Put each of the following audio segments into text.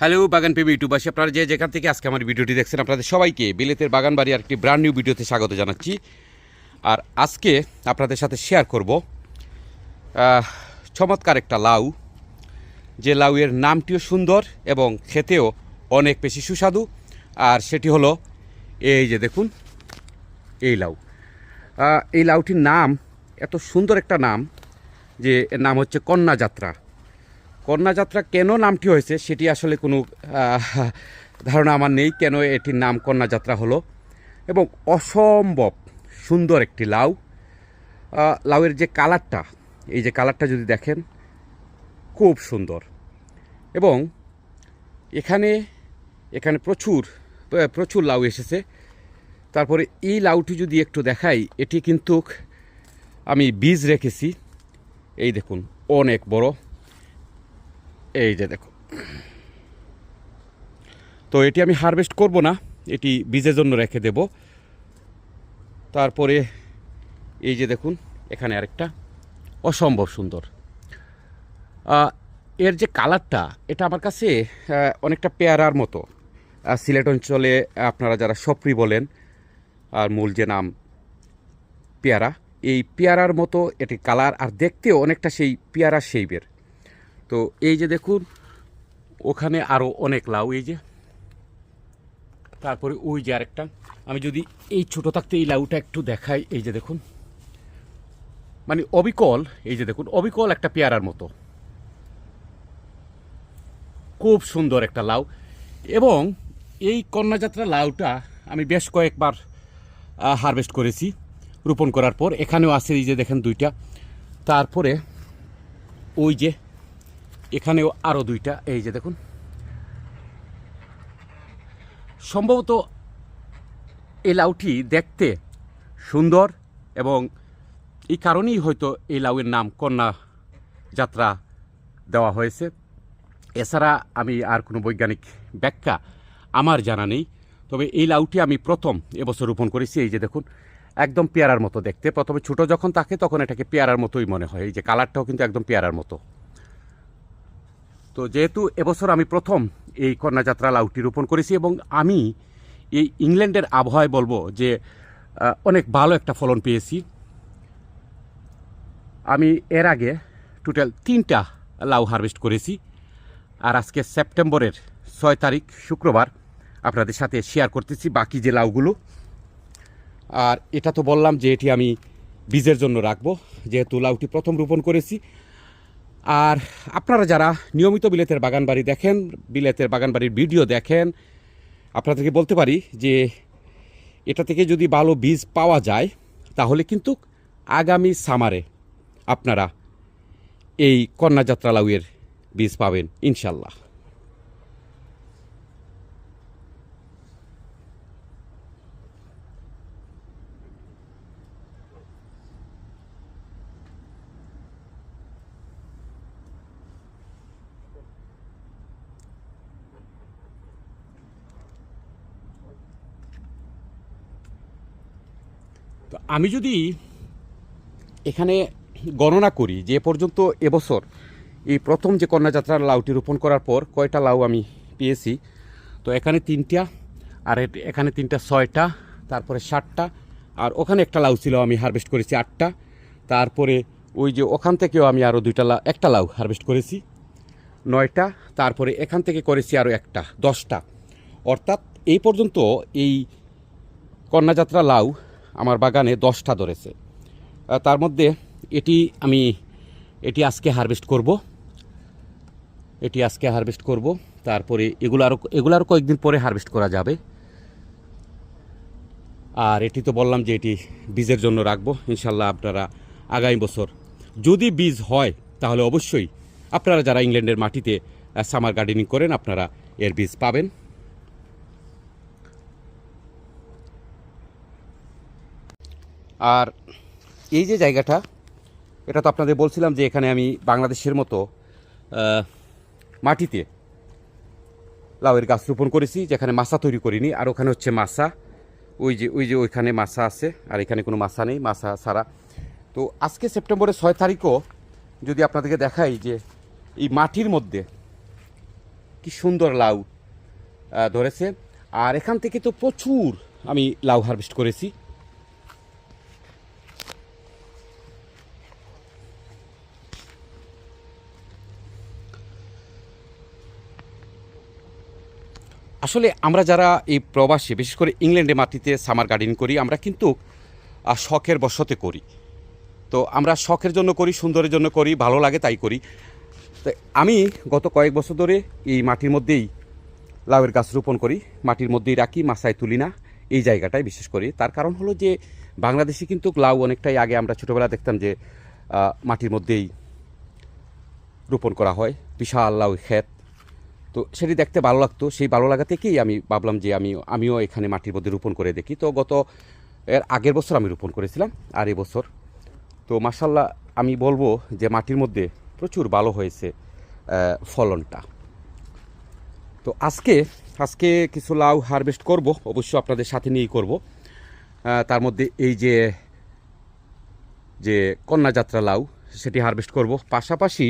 Hello, বাগান পেবি ইউটিউবাসী, আপনারা যে যেখান থেকে আজকে আমার ভিডিওটি দেখছেন, আপনাদের সবাইকে বিলেতের বাগান বাড়ি আর একটি ব্র্যান্ড নিউ ভিডিওতে স্বাগত জানাচ্ছি। আর আজকে আপনাদের সাথে শেয়ার করব চমৎকার একটা লাউ। যে লাউয়ের নামটিও সুন্দর এবং খেতেও অনেক বেশি সুস্বাদু। আর সেটি হলো, এই যে দেখুন, এই লাউ। এই লাউটির নাম, এত সুন্দর একটা নাম যে নাম হচ্ছে কন্যা যাত্রা কন্যাযাত্রা কেন নামটি হয়েছে সেটি আসলে কোনো ধারণা আমার নেই কেন এটির নাম কন্যাযাত্রা হলো। এবং অসম্ভব সুন্দর একটি লাউ। লাউয়ের যে কালারটা, এই যে কালারটা যদি দেখেন, খুব সুন্দর। এবং এখানে এখানে প্রচুর প্রচুর লাউ এসেছে। তারপরে এই লাউটি যদি একটু দেখাই, এটি কিন্তু আমি বীজ রেখেছি। এই দেখুন, অনেক বড়। এই যে দেখো। তো এটি আমি হারভেস্ট করব না, এটি বীজের জন্য রেখে দেব। তারপরে এই যে দেখুন, এখানে আরেকটা। অসম্ভব সুন্দর। এর যে কালারটা, এটা আমার কাছে অনেকটা পেয়ারার মতো। সিলেট অঞ্চলে আপনারা যারা সপ্রি বলেন, আর মূল যে নাম পেয়ারা, এই পেয়ারার মতো এটি কালার, আর দেখতেও অনেকটা সেই পেয়ারা শেপের তো এই যে দেখুন, ওখানে আরও অনেক লাউ, এই যে। তারপরে ওই যে আরেকটা। আমি যদি এই ছোটো থাকতে এই লাউটা একটু দেখাই, এই যে দেখুন। মানে অবিকল, এই যে দেখুন, অবিকল একটা পেয়ারার মতো। খুব সুন্দর একটা লাউ। এবং এই কন্যাযাত্রা লাউটা আমি বেশ কয়েকবার হারভেস্ট করেছি রোপণ করার পর। এখানেও আছে এই যে দেখেন দুইটা। তারপরে ওই যে এখানেও আরও দুইটা। এই যে দেখুন। সম্ভবত এই লাউটি দেখতে সুন্দর এবং এই কারণেই হয়তো এই লাউয়ের নাম কন্যা যাত্রা দেওয়া হয়েছে। এছাড়া আমি আর কোনো বৈজ্ঞানিক ব্যাখ্যা আমার জানা নেই। তবে এই লাউটি আমি প্রথম এবছর রোপণ করেছি। এই যে দেখুন, একদম পেয়ারার মতো দেখতে। প্রথমে ছোট যখন থাকে তখন এটাকে পেয়ারার মতোই মনে হয়। এই যে কালারটাও কিন্তু একদম পেয়ারার মতো। তো যেহেতু এবছর আমি প্রথম এই কন্যাযাত্রা লাউটি রোপণ করেছি এবং আমি এই ইংল্যান্ডের আবহাওয়ায় বলব যে অনেক ভালো একটা ফলন পেয়েছি। আমি এর আগে টোটাল তিনটা লাউ হারভেস্ট করেছি আর আজকে সেপ্টেম্বরের ছয় তারিখ শুক্রবার আপনাদের সাথে শেয়ার করতেছি বাকি যে লাউগুলো। আর এটা তো বললাম যে এটি আমি বীজের জন্য রাখব, যেহেতু লাউটি প্রথম রোপণ করেছি। আর আপনারা যারা নিয়মিত বিলেতের বাগান বাড়ি দেখেন, বিলেতের বাগান বাড়ির ভিডিও দেখেন, আপনাদেরকে বলতে পারি যে এটা থেকে যদি ভালো বীজ পাওয়া যায়, তাহলে কিন্তু আগামী সামারে আপনারা এই কন্যাযাত্রা লাউয়ের বীজ পাবেন, ইনশাল্লাহ। তো আমি যদি এখানে গণনা করি যে পর্যন্ত এবছর এই প্রথম যে কন্যাযাত্রার লাউটি রোপণ করার পর কয়টা লাউ আমি পেয়েছি, তো এখানে তিনটা, আর এখানে তিনটা ছয়টা, তারপরে ষাটটা আর ওখানে একটা লাউ ছিল আমি হারভেস্ট করেছি আটটা, তারপরে ওই যে ওখান থেকেও আমি আরও দুইটা লাউ, একটা লাউ হারভেস্ট করেছি, নয়টা, তারপরে এখান থেকে করেছি আরও একটা, দশটা। অর্থাৎ এই পর্যন্ত এই কন্যাযাত্রা লাউ আমার বাগানে দশটা ধরেছে। তার মধ্যে এটি আমি, এটি আজকে হারভেস্ট করব। এটি আজকে হারভেস্ট করব। তারপরে এগুলো আরও এগুলো আরও কয়েকদিন পরে হারভেস্ট করা যাবে। আর এটি তো বললাম যে এটি বীজের জন্য রাখব। ইনশাল্লাহ আপনারা আগামী বছর যদি বীজ হয়, তাহলে অবশ্যই আপনারা যারা ইংল্যান্ডের মাটিতে সামার গার্ডেনিং করেন, আপনারা এর বীজ পাবেন। আর এই যে জায়গাটা, এটা তো আপনাদের বলছিলাম যে এখানে আমি বাংলাদেশের মতো মাটিতে লাউয়ের গাছ রোপণ করেছি, যেখানে মাছা তৈরি করিনি। আর ওখানে হচ্ছে মাছা। ওই যে ওই যে ওইখানে মাছা আছে, আর এখানে কোনো মাছা নেই, মাছা ছাড়া। তো আজকে সেপ্টেম্বরের ছয় তারিখও যদি আপনাদেরকে দেখাই যে এই মাটির মধ্যে কি সুন্দর লাউ ধরেছে। আর এখান থেকে তো প্রচুর আমি লাউ হারভেস্ট করেছি। আসলে আমরা যারা এই প্রবাসী, বিশেষ করে ইংল্যান্ডে মাটিতে সামার গার্ডেনিং করি, আমরা কিন্তু শখের বশতে করি। তো আমরা শখের জন্য করি, সুন্দরের জন্য করি, ভালো লাগে তাই করি। তো আমি গত কয়েক বছর ধরে এই মাটির মধ্যেই লাউয়ের গাছ রোপণ করি, মাটির মধ্যেই রাখি মাসায় তুলি না, এই জায়গাটায় বিশেষ করে। তার কারণ হলো যে, বাংলাদেশে কিন্তু লাউ অনেকটাই আগে আমরা ছোটোবেলা দেখতাম যে মাটির মধ্যেই রোপণ করা হয়, বিশাল লাউ ক্ষেত। তো সেটি দেখতে ভালো লাগতো। সেই ভালো লাগা থেকেই আমি ভাবলাম যে আমি আমিও এখানে মাটির মধ্যে রোপণ করে দেখি। তো গত, এর আগের বছর আমি রোপণ করেছিলাম, আর এবছর তো মাসাল্লাহ আমি বলব যে মাটির মধ্যে প্রচুর ভালো হয়েছে ফলনটা। তো আজকে আজকে কিছু লাউ হারভেস্ট করব অবশ্য আপনাদের সাথে নিয়েই করব। তার মধ্যে এই যে যে কন্যাযাত্রা লাউ, সেটি হারভেস্ট করব। পাশাপাশি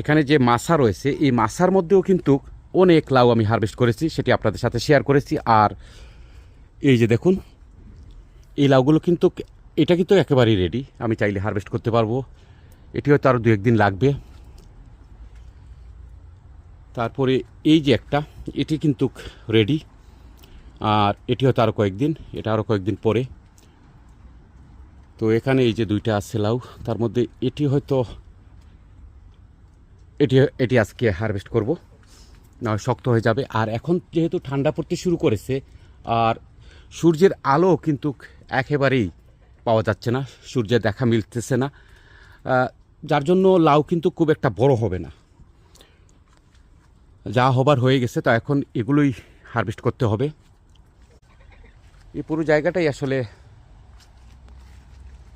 এখানে যে মাছা রয়েছে, এই মাছার মধ্যেও কিন্তু অনেক লাউ আমি হারভেস্ট করেছি, সেটি আপনাদের সাথে শেয়ার করেছি। আর এই যে দেখুন, এই লাউগুলো কিন্তু, এটা কিন্তু একেবারেই রেডি আমি চাইলে হারভেস্ট করতে পারব। এটি হয়তো আরও দু একদিন লাগবে। তারপরে এই যে একটা, এটি কিন্তু রেডি আর এটি হয়তো আরও কয়েকদিন, এটা আরও কয়েকদিন পরে। তো এখানে এই যে দুইটা আছে লাউ, তার মধ্যে এটি হয়তো এটি এটি আজকে হারভেস্ট করব। না শক্ত হয়ে যাবে। আর এখন যেহেতু ঠান্ডা পড়তে শুরু করেছে, আর সূর্যের আলো কিন্তু একেবারেই পাওয়া যাচ্ছে না, সূর্যের দেখা মিলতেছে না যার জন্য লাউ কিন্তু খুব একটা বড় হবে না। যা হবার হয়ে গেছে, তো এখন এগুলোই হারভেস্ট করতে হবে। এই পুরো জায়গাটাই আসলে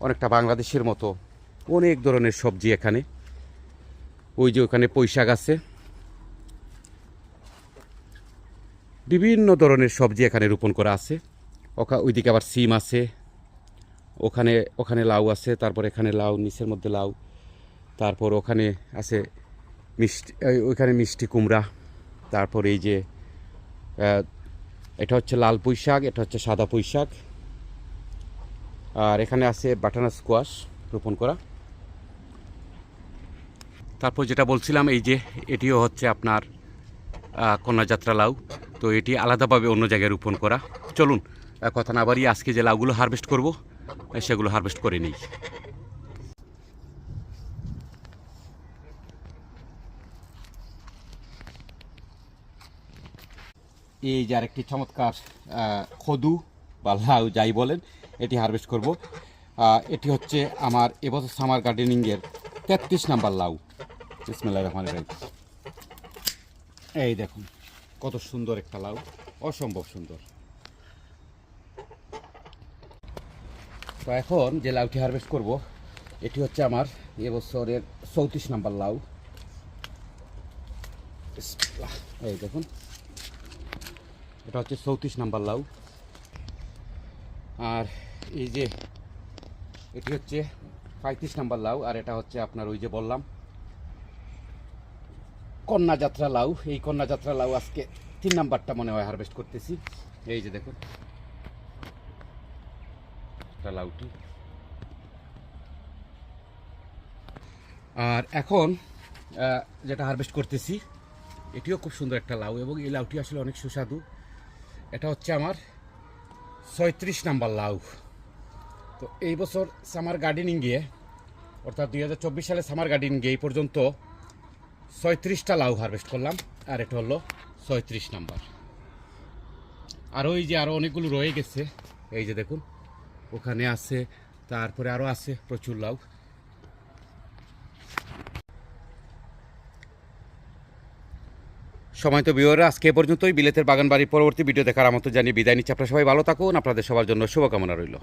অনেকটা বাংলাদেশের মতো অনেক ধরনের সবজি এখানে। ওই যে ওখানে পৈশাক আছে। বিভিন্ন ধরনের সবজি এখানে রোপণ করা আছে। ওখা, ওইদিকে আবার সিম আছে। ওখানে ওখানে লাউ আছে, তারপর এখানে লাউ, নিচের মধ্যে লাউ। তারপর ওখানে আছে মিষ্টি ওইখানে মিষ্টি কুমড়া। তারপর এই যে এটা হচ্ছে লাল পুঁই শাক এটা হচ্ছে সাদা পুঁই শাক আর এখানে আছে বাটানা স্কোয়াশ রোপণ করা। তারপর যেটা বলছিলাম, এই যে এটিও হচ্ছে আপনার কন্যাযাত্রা লাউ। তো এটি আলাদাভাবে অন্য জায়গায় রোপণ করা। চলুন কথা না বাড়িয়ে আজকে যে লাউগুলো হারভেস্ট করব সেগুলো হারভেস্ট করে নিই। এই যে আরেকটি চমৎকার খদু বা লাউ যাই বলেন, এটি হারভেস্ট করব। এটি হচ্ছে আমার এবছর সামার গার্ডেনিংয়ের তেত্রিশ নাম্বার লাউ। বিসমিল্লাহির রহমানির রহিম। এই দেখুন, কত সুন্দর একটা লাউ, অসম্ভব সুন্দর। তো এখন যে লাউটি হারভেস্ট করব, এটি হচ্ছে আমার এবছরের চৌত্রিশ নাম্বার লাউ। এই দেখুন, এটা হচ্ছে চৌত্রিশ নাম্বার লাউ। আর এই যে, এটি হচ্ছে পঁয়ত্রিশ নাম্বার লাউ, আর এটা হচ্ছে আপনার ওই যে বললাম কন্যা যাত্রা লাউ। এই কন্যা যাত্রা লাউ আজকে তিন নাম্বারটা মনে হয় হারভেস্ট করতেছি। এই যে দেখুন। লাউটি। আর এখন যেটা হারভেস্ট করতেছি, এটিও খুব সুন্দর একটা লাউ এবং এই লাউটি আসলে অনেক সুস্বাদু। এটা হচ্ছে আমার ছয়ত্রিশ নাম্বার লাউ। তো এই বছর সামার গার্ডেনিং গিয়ে অর্থাৎ দুই হাজার চব্বিশ সালে সামার গার্ডেনিং গিয়ে এই পর্যন্ত ছয়ত্রিশটা লাউ হারভেস্ট করলাম, আর এটা হলো ছয়ত্রিশ নাম্বার। আর ওই যে আরও অনেকগুলো রয়ে গেছে, এই যে দেখুন, ওখানে আছে, তারপরে আরও আছে প্রচুর লাউ। সময় তো বিওরা আজকে পর্যন্তই। বিলেতের বাগান বাড়ির পরবর্তী ভিডিও দেখার আমন্ত্রণ জানিয়ে বিদায় নিচ্ছি। আপনারা সবাই ভালো থাকুন, আপনাদের সবার জন্য শুভকামনা রইল।